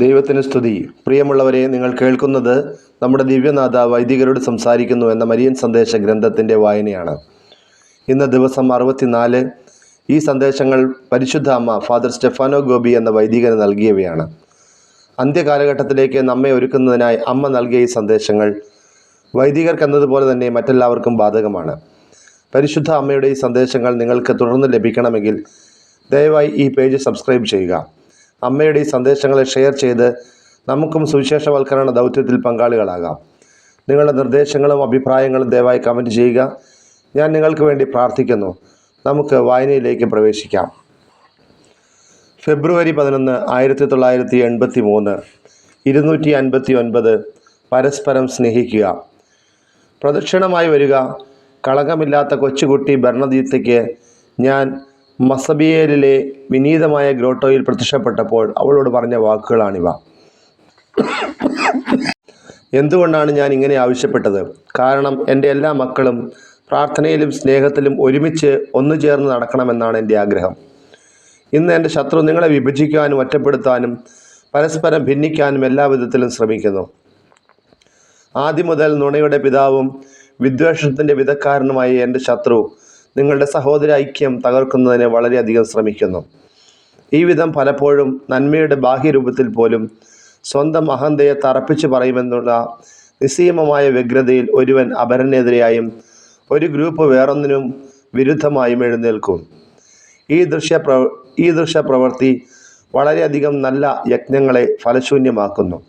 ദൈവത്തിന് സ്തുതി. പ്രിയമുള്ളവരെ നിങ്ങൾ കേൾക്കുന്നത് നമ്മുടെ ദിവ്യനാഥ വൈദികരോട് സംസാരിക്കുന്നു എന്ന മരിയൻ സന്ദേശ ഗ്രന്ഥത്തിന്റെ വായനയാണ്. ഇന്ന് ദിവസം അറുപത്തിനാല് ഈ സന്ദേശങ്ങൾ പരിശുദ്ധ അമ്മ ഫാദർ സ്റ്റെഫാനോ ഗോപി എന്ന വൈദികന് നൽകിയവയാണ്. അന്ത്യകാലഘട്ടത്തിലേക്ക് നമ്മെ ഒരുക്കുന്നതിനായി അമ്മ നൽകിയ ഈ സന്ദേശങ്ങൾ വൈദികർക്കെന്നതുപോലെ തന്നെ മറ്റെല്ലാവർക്കും ബാധകമാണ്. പരിശുദ്ധ അമ്മയുടെ ഈ സന്ദേശങ്ങൾ നിങ്ങൾക്ക് തുടർന്ന് ലഭിക്കണമെങ്കിൽ ദയവായി ഈ പേജ് സബ്സ്ക്രൈബ് ചെയ്യുക. അമ്മയുടെ ഈ സന്ദേശങ്ങളെ ഷെയർ ചെയ്ത് നമുക്കും സുവിശേഷവൽക്കരണ ദൗത്യത്തിൽ പങ്കാളികളാകാം. നിങ്ങളുടെ നിർദ്ദേശങ്ങളും അഭിപ്രായങ്ങളും ദയവായി കമന്റ് ചെയ്യുക. ഞാൻ നിങ്ങൾക്ക് വേണ്ടി പ്രാർത്ഥിക്കുന്നു. നമുക്ക് വായനയിലേക്ക് പ്രവേശിക്കാം. ഫെബ്രുവരി പതിനൊന്ന് ആയിരത്തി തൊള്ളായിരത്തി എൺപത്തി മൂന്ന് ഇരുന്നൂറ്റി അൻപത്തി ഒൻപത് പരസ്പരം സ്നേഹിക്കുക. പ്രദക്ഷിണമായി വരിക. കളങ്കമില്ലാത്ത കൊച്ചുകുട്ടി ഭരണദീപ്തയ്ക്ക് ഞാൻ മസബിയേലിലെ വിനീതമായ ഗ്രോട്ടോയിൽ പ്രത്യക്ഷപ്പെട്ടപ്പോൾ അവളോട് പറഞ്ഞ വാക്കുകളാണിവ. എന്തുകൊണ്ടാണ് ഞാൻ ഇങ്ങനെ ആവശ്യപ്പെട്ടത്? കാരണം എന്റെ എല്ലാ മക്കളും പ്രാർത്ഥനയിലും സ്നേഹത്തിലും ഒരുമിച്ച് ഒന്നു ചേർന്ന് നടക്കണമെന്നാണ് എന്റെ ആഗ്രഹം. ഇന്ന് എന്റെ ശത്രു നിങ്ങളെ വിഭജിക്കാനും ഒറ്റപ്പെടുത്താനും പരസ്പരം ഭിന്നിക്കാനും എല്ലാ വിധത്തിലും ശ്രമിക്കുന്നു. ആദ്യം മുതൽ നുണയുടെ പിതാവും വിദ്വേഷത്തിന്റെ വിധക്കാരനുമായി എന്റെ ശത്രു നിങ്ങളുടെ സഹോദര ഐക്യം തകർക്കുന്നതിന് വളരെയധികം ശ്രമിക്കുന്നു. ഈ വിധം പലപ്പോഴും നന്മയുടെ ബാഹ്യരൂപത്തിൽ പോലും സ്വന്തം അഹന്തയെ തറപ്പിച്ച് പറയുമെന്നുള്ള നിസ്സീമമായ വ്യഗ്രതയിൽ ഒരുവൻ അപരനെതിരെയായും ഒരു ഗ്രൂപ്പ് വേറൊന്നിനും വിരുദ്ധമായും എഴുന്നേൽക്കും. ഈ ദൃശ്യ പ്ര ഈ ദൃശ്യ പ്രവൃത്തി വളരെയധികം നല്ല യജ്ഞങ്ങളെ ഫലശൂന്യമാക്കുന്നു.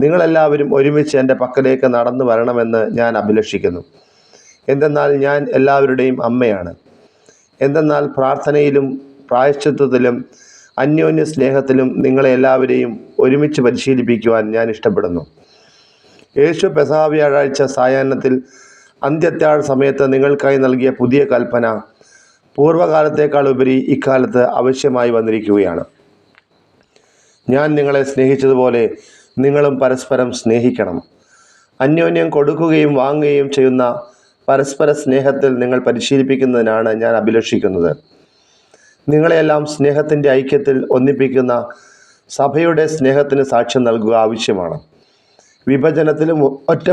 നിങ്ങളെല്ലാവരും ഒരുമിച്ച് എന്റെ പക്കലേക്ക് നടന്നു വരണമെന്ന് ഞാൻ അഭിലഷിക്കുന്നു. എന്തെന്നാൽ ഞാൻ എല്ലാവരുടെയും അമ്മയാണ്. എന്തെന്നാൽ പ്രാർത്ഥനയിലും പ്രായശ്ചിത്വത്തിലും അന്യോന്യ സ്നേഹത്തിലും നിങ്ങളെ എല്ലാവരെയും ഒരുമിച്ച് പരിശീലിപ്പിക്കുവാൻ ഞാൻ ഇഷ്ടപ്പെടുന്നു. യേശു പെസഹ വ്യാഴാഴ്ച സായാഹ്നത്തിൽ അന്ത്യത്യാഴ സമയത്ത് നിങ്ങൾക്കായി നൽകിയ പുതിയ കൽപ്പന പൂർവകാലത്തേക്കാൾ ഉപരി ഇക്കാലത്ത് ആവശ്യമായി വന്നിരിക്കുകയാണ്. ഞാൻ നിങ്ങളെ സ്നേഹിച്ചതുപോലെ നിങ്ങളും പരസ്പരം സ്നേഹിക്കണം. അന്യോന്യം കൊടുക്കുകയും വാങ്ങുകയും ചെയ്യുന്ന പരസ്പര സ്നേഹത്തിൽ നിങ്ങൾ പരിശീലിപ്പിക്കുന്നതിനാണ് ഞാൻ അഭിലഷിക്കുന്നത്. നിങ്ങളെല്ലാം സ്നേഹത്തിന്റെ ഐക്യത്തിൽ ഒന്നിപ്പിക്കുന്ന സഭയുടെ സ്നേഹത്തിന് സാക്ഷ്യം നൽകുക ആവശ്യമാണ്. വിഭജനത്തിലും ഒറ്റ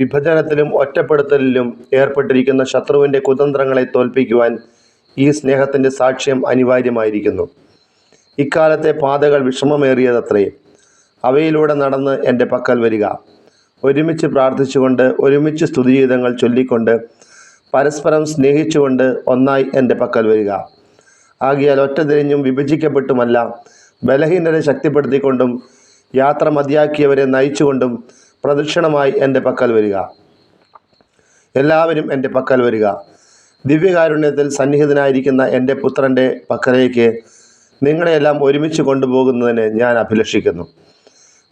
വിഭജനത്തിലും ഒറ്റപ്പെടുത്തലിലും ഏർപ്പെട്ടിരിക്കുന്ന ശത്രുവിന്റെ കുതന്ത്രങ്ങളെ തോൽപ്പിക്കുവാൻ ഈ സ്നേഹത്തിന്റെ സാക്ഷ്യം അനിവാര്യമായിരിക്കുന്നു. ഇക്കാലത്തെ പാതകൾ വിഷമമേറിയതത്രേ. അവയിലൂടെ നടന്ന് എന്റെ പക്കൽ വരിക. ഒരുമിച്ച് പ്രാർത്ഥിച്ചുകൊണ്ട് ഒരുമിച്ച് സ്തുതിഗീതങ്ങൾ ചൊല്ലിക്കൊണ്ട് പരസ്പരം സ്നേഹിച്ചുകൊണ്ട് ഒന്നായി എന്റെ പക്കൽ വരിക. ആകിയാൽ ഒറ്റതിരിഞ്ഞും വിഭജിക്കപ്പെട്ടുമല്ല ബലഹീനരെ ശക്തിപ്പെടുത്തിക്കൊണ്ടും യാത്ര മതിയാക്കിയവരെ നയിച്ചുകൊണ്ടും പ്രദക്ഷിണമായി എന്റെ പക്കൽ വരിക. എല്ലാവരും എന്റെ പക്കൽ വരിക. ദിവ്യകാരുണ്യത്തിൽ സന്നിഹിതനായിരിക്കുന്ന എന്റെ പുത്രന്റെ പക്കലേക്ക് നിങ്ങളെയെല്ലാം ഒരുമിച്ച് കൊണ്ടുപോകുന്നതിന് ഞാൻ അഭിലഷിക്കുന്നു.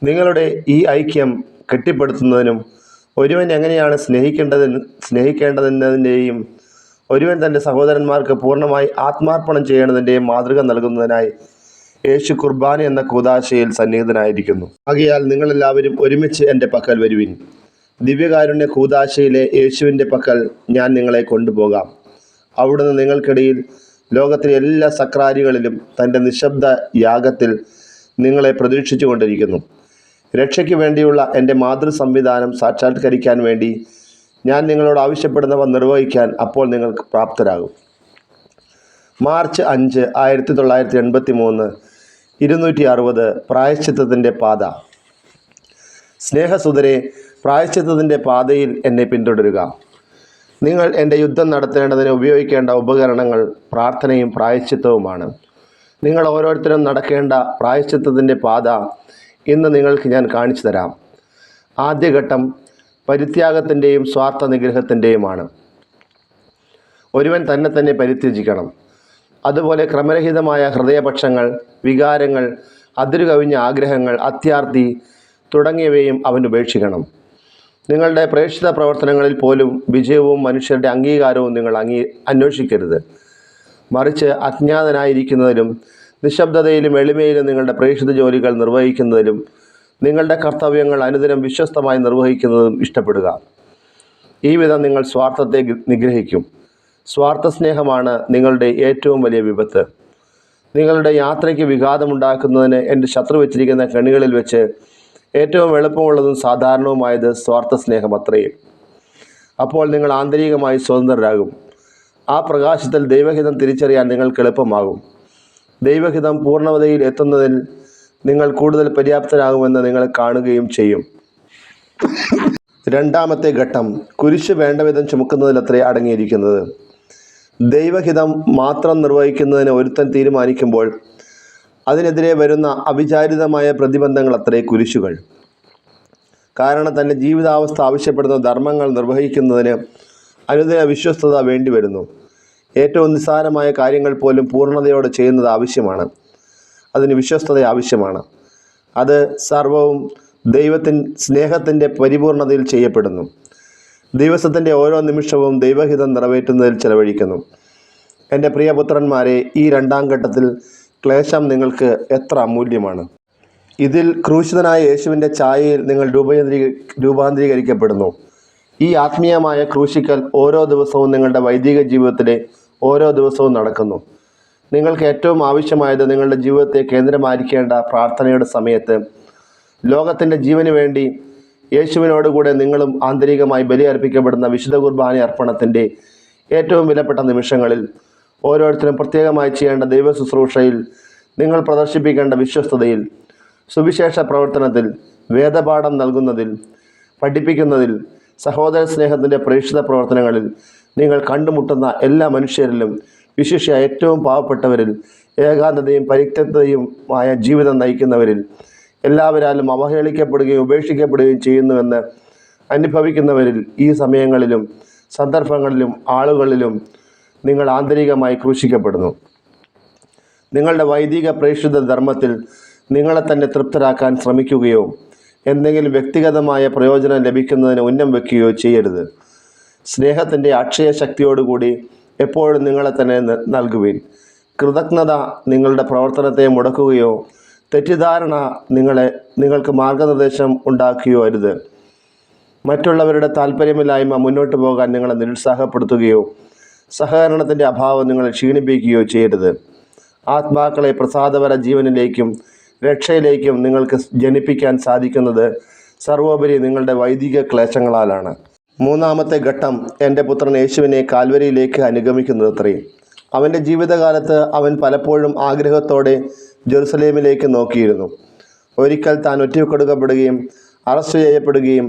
നിങ്ങളുടെ ഈ ഐക്യം കെട്ടിപ്പടുത്തുന്നതിനും ഒരുവൻ എങ്ങനെയാണ് സ്നേഹിക്കേണ്ടതെന്ന് സ്നേഹിക്കേണ്ടതെന്നതിന്റെയും ഒരുവൻ തന്റെ സഹോദരന്മാർക്ക് പൂർണമായി ആത്മാർപ്പണം ചെയ്യേണ്ടതിന്റെയും മാതൃക നൽകുന്നതിനായി യേശു കുർബാന എന്ന കൂതാശയിൽ സന്നിഹിതനായിരിക്കുന്നു. ആകയാൽ നിങ്ങളെല്ലാവരും ഒരുമിച്ച് എന്റെ പക്കൽ വരുവിൻ. ദിവ്യകാരുണ്യ കൂതാശയിലെ യേശുവിന്റെ പക്കൽ ഞാൻ നിങ്ങളെ കൊണ്ടുപോകാം. അവിടുന്ന് നിങ്ങൾക്കിടയിൽ ലോകത്തിലെ എല്ലാ സക്രാരികളിലും തന്റെ നിശബ്ദ യാഗത്തിൽ നിങ്ങളെ പ്രതീക്ഷിച്ചു കൊണ്ടിരിക്കുന്നു രക്ഷയ്ക്ക് വേണ്ടിയുള്ള എന്റെ മാതൃ സംവിധാനം സാക്ഷാത്കരിക്കാൻ വേണ്ടി ഞാൻ നിങ്ങളോട് ആവശ്യപ്പെടുന്നവ നിർവഹിക്കാൻ അപ്പോൾ നിങ്ങൾക്ക് പ്രാപ്തരാകും. മാർച്ച് അഞ്ച് ആയിരത്തി തൊള്ളായിരത്തി എൺപത്തി മൂന്ന് ഇരുന്നൂറ്റി അറുപത് പ്രായശ്ചിത്തത്തിന്റെ പാത. സ്നേഹസുതരെ പ്രായശ്ചിത്തത്തിന്റെ പാതയിൽ എന്നെ പിന്തുടരുക. നിങ്ങൾ എന്റെ യുദ്ധം നടത്തേണ്ടതിന് ഉപയോഗിക്കേണ്ട ഉപകരണങ്ങൾ പ്രാർത്ഥനയും പ്രായശ്ചിത്തവുമാണ്. നിങ്ങൾ ഓരോരുത്തരും നടക്കേണ്ട പ്രായശ്ചിത്തത്തിന്റെ പാത ഇന്ന് നിങ്ങൾക്ക് ഞാൻ കാണിച്ചു തരാം. ആദ്യഘട്ടം പരിത്യാഗത്തിന്റെയും സ്വാർത്ഥ നിഗ്രഹത്തിന്റെയുമാണ് ഒരുവൻ തന്നെ തന്നെ പരിത്യജിക്കണം. അതുപോലെ ക്രമരഹിതമായ ഹൃദയപക്ഷങ്ങൾ വികാരങ്ങൾ അതിരുകവിഞ്ഞ ആഗ്രഹങ്ങൾ അത്യാർത്തി തുടങ്ങിയവയും അവൻ ഉപേക്ഷിക്കണം. നിങ്ങളുടെ പ്രേക്ഷിത പ്രവർത്തനങ്ങളിൽ പോലും വിജയവും മനുഷ്യരുടെ അംഗീകാരവും നിങ്ങൾ അംഗീ അന്വേഷിക്കരുത്. മറിച്ച് അജ്ഞാതനായിരിക്കുന്നതിലും നിശബ്ദതയിലും എളിമയിലും നിങ്ങളുടെ പ്രേക്ഷിത ജോലികൾ നിർവഹിക്കുന്നതിലും നിങ്ങളുടെ കർത്തവ്യങ്ങൾ അനുദിനം വിശ്വസ്തമായി നിർവഹിക്കുന്നതും ഇഷ്ടപ്പെടുക. ഈ വിധം നിങ്ങൾ സ്വാർത്ഥത്തെ നിഗ്രഹിക്കും. സ്വാർത്ഥ സ്നേഹമാണ് നിങ്ങളുടെ ഏറ്റവും വലിയ വിപത്ത്. നിങ്ങളുടെ യാത്രയ്ക്ക് വിഘാതമുണ്ടാക്കുന്നതിന് എന്റെ ശത്രു വെച്ചിരിക്കുന്ന കണികളിൽ വെച്ച് ഏറ്റവും എളുപ്പമുള്ളതും സാധാരണവുമായത് സ്വാർത്ഥ സ്നേഹം അത്രയും. അപ്പോൾ നിങ്ങൾ ആന്തരികമായി സ്വതന്ത്രരാകും. ആ പ്രകാശത്തിൽ ദൈവഹിതം തിരിച്ചറിയാൻ നിങ്ങൾക്ക് എളുപ്പമാകും. ദൈവഹിതം പൂർണതയിൽ എത്തുന്നതിൽ നിങ്ങൾ കൂടുതൽ പര്യാപ്തരാകുമെന്ന് നിങ്ങൾ കാണുകയും ചെയ്യും. രണ്ടാമത്തെ ഘട്ടം കുരിശ് വേണ്ട വിധം ചുമക്കുന്നതിലത്രേ അടങ്ങിയിരിക്കുന്നത്. ദൈവഹിതം മാത്രം നിർവഹിക്കുന്നതിന് ഒരുത്തൻ തീരുമാനിക്കുമ്പോൾ അതിനെതിരെ വരുന്ന അവിചാരിതമായ പ്രതിബന്ധങ്ങൾ അത്രേ കുരിശുകൾ. കാരണം തന്റെ ജീവിതാവസ്ഥ ആവശ്യപ്പെടുന്ന ധർമ്മങ്ങൾ നിർവഹിക്കുന്നതിന് അനുദിന വിശ്വസ്തത വേണ്ടിവരുന്നു ഏറ്റവും നിസ്സാരമായ കാര്യങ്ങൾ പോലും പൂർണതയോടെ ചെയ്യുന്നത് ആവശ്യമാണ്. അതിന് വിശ്വസ്തത ആവശ്യമാണ്. അത് സർവവും ദൈവത്തിൻ സ്നേഹത്തിന്റെ പരിപൂർണതയിൽ ചെയ്യപ്പെടുന്നു. ദിവസത്തിന്റെ ഓരോ നിമിഷവും ദൈവഹിതം നിറവേറ്റുന്നതിൽ ചെലവഴിക്കുന്നു. എന്റെ പ്രിയപുത്രന്മാരെ ഈ രണ്ടാം ഘട്ടത്തിൽ ക്ലേശം നിങ്ങൾക്ക് എത്ര അമൂല്യമാണ്? ഇതിൽ ക്രൂശിതനായ യേശുവിന്റെ ഛായയിൽ നിങ്ങൾ രൂപാന്തരീ രൂപാന്തരീകരിക്കപ്പെടുന്നു. ഈ ആത്മീയമായ ക്രൂശിക്കൽ ഓരോ ദിവസവും നിങ്ങളുടെ വൈദിക ജീവിതത്തിലെ ഓരോ ദിവസവും നടക്കുന്നു. നിങ്ങൾക്ക് ഏറ്റവും ആവശ്യമായത് നിങ്ങളുടെ ജീവിതത്തെ കേന്ദ്രമായിരിക്കേണ്ട പ്രാർത്ഥനയുടെ സമയത്ത് ലോകത്തിന്റെ ജീവന് വേണ്ടി യേശുവിനോടുകൂടെ നിങ്ങളും ആന്തരികമായി ബലിയർപ്പിക്കപ്പെടുന്ന വിശുദ്ധ കുർബാന അർപ്പണത്തിന്റെ ഏറ്റവും വിലപ്പെട്ട നിമിഷങ്ങളിൽ ഓരോരുത്തരും പ്രത്യേകമായി ചെയ്യേണ്ട ദൈവ ശുശ്രൂഷയിൽ നിങ്ങൾ പ്രദർശിപ്പിക്കേണ്ട വിശ്വസ്തതയിൽ സുവിശേഷ പ്രവർത്തനത്തിൽ വേദപാഠം നൽകുന്നതിൽ പഠിപ്പിക്കുന്നതിൽ സഹോദര സ്നേഹത്തിന്റെ പ്രേക്ഷിത പ്രവർത്തനങ്ങളിൽ നിങ്ങൾ കണ്ടുമുട്ടുന്ന എല്ലാ മനുഷ്യരിലും വിശിഷ്യ ഏറ്റവും പാവപ്പെട്ടവരിൽ ഏകാന്തതയും പരിത്യക്തതയുമായ ജീവിതം നയിക്കുന്നവരിൽ എല്ലാവരാലും അവഹേളിക്കപ്പെടുകയും ഉപേക്ഷിക്കപ്പെടുകയും ചെയ്യുന്നുവെന്ന് അനുഭവിക്കുന്നവരിൽ ഈ സമയങ്ങളിലും സന്ദർഭങ്ങളിലും ആളുകളിലും നിങ്ങൾ ആന്തരികമായി ക്രൂശിക്കപ്പെടുന്നു. നിങ്ങളുടെ വൈദിക പ്രേക്ഷിത ധർമ്മത്തിൽ നിങ്ങളെ തന്നെ തൃപ്തരാക്കാൻ ശ്രമിക്കുകയോ എന്തെങ്കിലും വ്യക്തിഗതമായ പ്രയോജനം ലഭിക്കുന്നതിന് ഉന്നം വയ്ക്കുകയോ ചെയ്യരുത്. സ്നേഹത്തിന്റെ അക്ഷയ ശക്തിയോടുകൂടി എപ്പോഴും നിങ്ങളെ തന്നെ നൽകുവിൻ. കൃതജ്ഞത നിങ്ങളുടെ പ്രവർത്തനത്തെ മുടക്കുകയോ തെറ്റിദ്ധാരണ നിങ്ങളെ നിങ്ങൾക്ക് മാർഗനിർദ്ദേശം ഉണ്ടാക്കുകയോ അരുത്. മറ്റുള്ളവരുടെ താല്പര്യമില്ലായ്മ മുന്നോട്ട് പോകാൻ നിങ്ങളെ നിരുത്സാഹപ്പെടുത്തുകയോ സഹകരണത്തിന്റെ അഭാവം നിങ്ങളെ ക്ഷീണിപ്പിക്കുകയോ ചെയ്യരുത്. ആത്മാക്കളെ പ്രസാദപര ജീവനിലേക്കും രക്ഷയിലേക്കും നിങ്ങൾക്ക് ജനിപ്പിക്കാൻ സാധിക്കുന്നത് സർവോപരി നിങ്ങളുടെ വൈദിക ക്ലേശങ്ങളാലാണ്. മൂന്നാമത്തെ ഘട്ടം എന്റെ പുത്രൻ യേശുവിനെ കാൽവരിയിലേക്ക് അനുഗമിക്കുന്നത് അത്രയും അവന്റെ ജീവിതകാലത്ത് അവൻ പലപ്പോഴും ആഗ്രഹത്തോടെ ജെറുസലേമിലേക്ക് നോക്കിയിരുന്നു. ഒരിക്കൽ താൻ ഒറ്റപ്പെടുകപ്പെടുകയും അറസ്റ്റ് ചെയ്യപ്പെടുകയും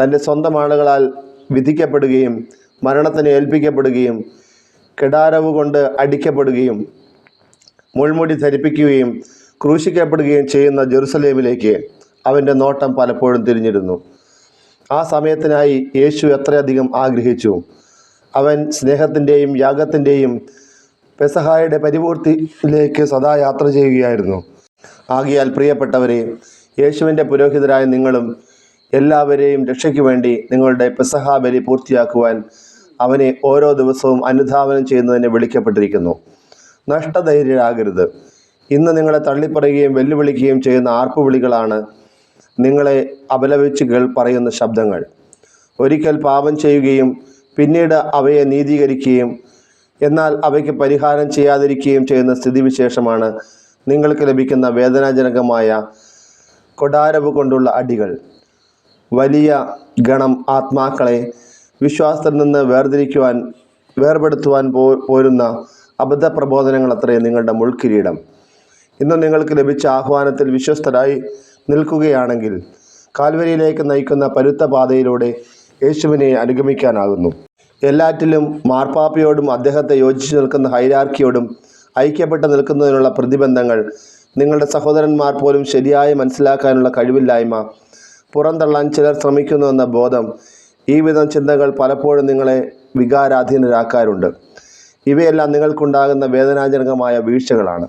തന്റെ സ്വന്തം ആളുകളാൽ വിധിക്കപ്പെടുകയും മരണത്തിന് ഏൽപ്പിക്കപ്പെടുകയും കിടാരവ് കൊണ്ട് അടിക്കപ്പെടുകയും മുൾമുടി ധരിപ്പിക്കുകയും ക്രൂശിക്കപ്പെടുകയും ചെയ്യുന്ന ജെറുസലേമിലേക്ക് അവന്റെ നോട്ടം പലപ്പോഴും തിരിഞ്ഞിരുന്നു. ആ സമയത്തിനായി യേശു എത്രയധികം ആഗ്രഹിച്ചു. അവൻ സ്നേഹത്തിന്റെയും യാഗത്തിന്റെയും പെസഹായുടെ പരിപൂർത്തിയിലേക്ക് സദാ യാത്ര ചെയ്യുകയായിരുന്നു. ആകിയാൽ പ്രിയപ്പെട്ടവരെ യേശുവിന്റെ പുരോഹിതരായ നിങ്ങളും എല്ലാവരെയും രക്ഷയ്ക്ക് വേണ്ടി നിങ്ങളുടെ പെസഹ ബലി പൂർത്തിയാക്കുവാൻ അവനെ ഓരോ ദിവസവും അനുധാവനം ചെയ്യുന്നതിന് വിളിക്കപ്പെട്ടിരിക്കുന്നു. നഷ്ടധൈര്യരാകരുത്. ഇന്ന് നിങ്ങളെ തള്ളിപ്പറയുകയും വെല്ലുവിളിക്കുകയും ചെയ്യുന്ന ആർപ്പുവിളികളാണ് നിങ്ങളെ അപലപിച്ച് കേൾ പറയുന്ന ശബ്ദങ്ങൾ. ഒരിക്കൽ പാപം ചെയ്യുകയും പിന്നീട് അവയെ നീതീകരിക്കുകയും എന്നാൽ അവയ്ക്ക് പരിഹാരം ചെയ്യാതിരിക്കുകയും ചെയ്യുന്ന സ്ഥിതിവിശേഷമാണ് നിങ്ങൾക്ക് ലഭിക്കുന്ന വേദനാജനകമായ കൊടാരവ് കൊണ്ടുള്ള അടികൾ. വലിയ ഗണം ആത്മാക്കളെ വിശ്വാസത്തിൽ നിന്ന് വേർതിരിക്കുവാൻ വേർപെടുത്തുവാൻ പോ പോരുന്ന അബദ്ധ പ്രബോധനങ്ങൾ അത്രയും നിങ്ങളുടെ മുൾക്കിരീടം. ഇന്ന് നിങ്ങൾക്ക് ലഭിച്ച ആഹ്വാനത്തിൽ വിശ്വസ്തരായി നിൽക്കുകയാണെങ്കിൽ കാൽവരിയിലേക്ക് നയിക്കുന്ന പരുത്ത പാതയിലൂടെ യേശുവിനെ അനുഗമിക്കാനാകുന്നു. എല്ലാറ്റിലും മാർപ്പാപ്പയോടും അദ്ദേഹത്തെ യോജിച്ചു നിൽക്കുന്ന ഹൈരാർക്കിയോടും ഐക്യപ്പെട്ട് നിൽക്കുന്നതിനുള്ള പ്രതിബന്ധങ്ങൾ നിങ്ങളുടെ സഹോദരന്മാർ പോലും ശരിയായി മനസ്സിലാക്കാനുള്ള കഴിവില്ലായ്മ പുറന്തള്ളാൻ ചിലർ ശ്രമിക്കുന്നുവെന്ന ബോധം ഈ വിധം ചിന്തകൾ പലപ്പോഴും നിങ്ങളെ വികാരാധീനരാക്കാറുണ്ട്. ഇവയെല്ലാം നിങ്ങൾക്കുണ്ടാകുന്ന വേദനാജനകമായ വീഴ്ചകളാണ്.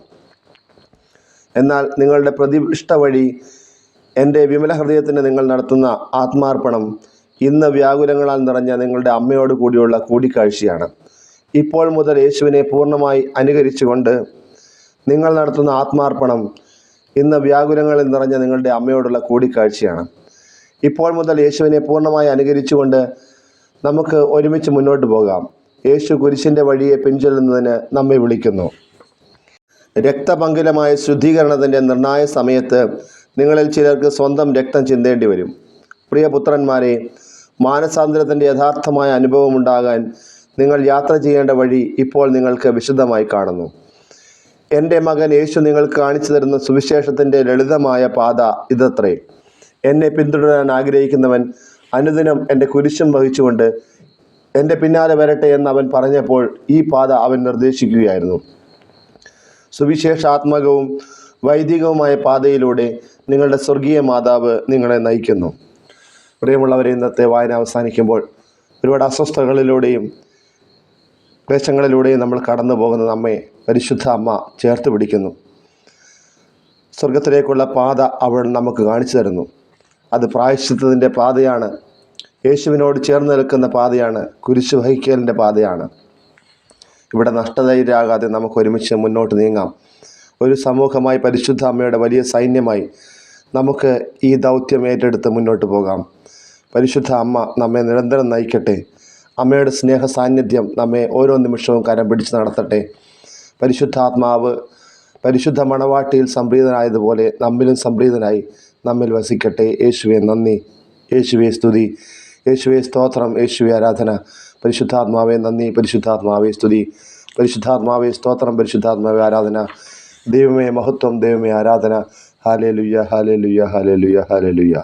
എന്നാൽ നിങ്ങളുടെ പ്രതിഷ്ഠ വഴി എന്റെ വിമല ഹൃദയത്തിന് നിങ്ങൾ നടത്തുന്ന ആത്മാർപ്പണം ഇന്ന് വ്യാകുലങ്ങളാൽ നിറഞ്ഞ നിങ്ങളുടെ അമ്മയോട് കൂടിയുള്ള കൂടിക്കാഴ്ചയാണ്. ഇപ്പോൾ മുതൽ യേശുവിനെ പൂർണമായി അനുകരിച്ചുകൊണ്ട് നിങ്ങൾ നടത്തുന്ന ആത്മാർപ്പണം ഇന്ന് വ്യാകുലങ്ങളിൽ നിറഞ്ഞ നിങ്ങളുടെ അമ്മയോടുള്ള കൂടിക്കാഴ്ചയാണ്. ഇപ്പോൾ മുതൽ യേശുവിനെ പൂർണമായി അനുകരിച്ചുകൊണ്ട് നമുക്ക് ഒരുമിച്ച് മുന്നോട്ട് പോകാം. യേശു കുരിശിന്റെ വഴിയെ പിൻചൊല്ലുന്നതിന് നമ്മെ വിളിക്കുന്നു. രക്തപങ്കിലമായ ശുദ്ധീകരണത്തിന്റെ നിർണായ സമയത്ത് നിങ്ങളിൽ ചിലർക്ക് സ്വന്തം രക്തം ചിന്തേണ്ടി വരും. പ്രിയ പുത്രന്മാരെ മാനസാന്തരത്തിന്റെ യഥാർത്ഥമായ അനുഭവമുണ്ടാകാൻ നിങ്ങൾ യാത്ര ചെയ്യേണ്ട വഴി ഇപ്പോൾ നിങ്ങൾക്ക് വിശദമായി കാണുന്നു. എന്റെ മകൻ യേശു നിങ്ങൾക്ക് കാണിച്ചു തരുന്ന സുവിശേഷത്തിന്റെ ലളിതമായ പാത ഇതത്രേ. എന്നെ പിന്തുടരാൻ ആഗ്രഹിക്കുന്നവൻ അനുദിനം എന്റെ കുരിശും വഹിച്ചുകൊണ്ട് എന്റെ പിന്നാലെ വരട്ടെ എന്ന് അവൻ പറഞ്ഞപ്പോൾ ഈ പാത അവൻ നിർദ്ദേശിക്കുകയായിരുന്നു. സുവിശേഷാത്മകവും വൈദികവുമായ പാതയിലൂടെ നിങ്ങളുടെ സ്വർഗീയ മാതാവ് നിങ്ങളെ നയിക്കുന്നു. പ്രിയമുള്ളവരെ ഇന്നത്തെ വായന അവസാനിക്കുമ്പോൾ ഒരുപാട് അസ്വസ്ഥതകളിലൂടെയും ക്ലേശങ്ങളിലൂടെയും നമ്മൾ കടന്നു പോകുന്ന നമ്മെ പരിശുദ്ധ അമ്മ ചേർത്ത് പിടിക്കുന്നു. സ്വർഗത്തിലേക്കുള്ള പാത അവൾ നമുക്ക് കാണിച്ചു തരുന്നു. അത് പ്രായശ്ചിത്തത്തിന്റെ പാതയാണ്. യേശുവിനോട് ചേർന്ന് നിൽക്കുന്ന പാതയാണ്. കുരിശ് വഹിക്കലിന്റെ പാതയാണ്. ഇവിടെ നഷ്ടധൈര്യരാകാതെ നമുക്ക് ഒരുമിച്ച് മുന്നോട്ട് നീങ്ങാം. ഒരു സമൂഹമായി പരിശുദ്ധ അമ്മയുടെ വലിയ സൈന്യമായി നമുക്ക് ഈ ദൗത്യം ഏറ്റെടുത്ത് മുന്നോട്ട് പോകാം. പരിശുദ്ധ അമ്മ നമ്മെ നിരന്തരം നയിക്കട്ടെ. അമ്മയുടെ സ്നേഹ സാന്നിധ്യം നമ്മെ ഓരോ നിമിഷവും കരം പിടിച്ച് നടത്തട്ടെ. പരിശുദ്ധാത്മാവ് പരിശുദ്ധ മണവാട്ടിയിൽ സംപ്രീതനായതുപോലെ നമ്മിലും സംപ്രീതനായി നമ്മിൽ വസിക്കട്ടെ. യേശുവെ നന്ദി. യേശുവെ സ്തുതി. യേശുവെ സ്തോത്രം. യേശുവെ ആരാധന. പരിശുദ്ധാത്മാവെ നന്ദി. പരിശുദ്ധാത്മാവെ സ്തുതി. പരിശുദ്ധാത്മാവെ സ്തോത്രം. പരിശുദ്ധാത്മാവെ ആരാധന. ദൈവമേ മഹത്വം. ദൈവമേ ആരാധന. ഹാലേ ലുയ്യ ഹാലേ ലുയ്യ ഹാലേ ലുയ്യ ഹാലേ ലുയ്യ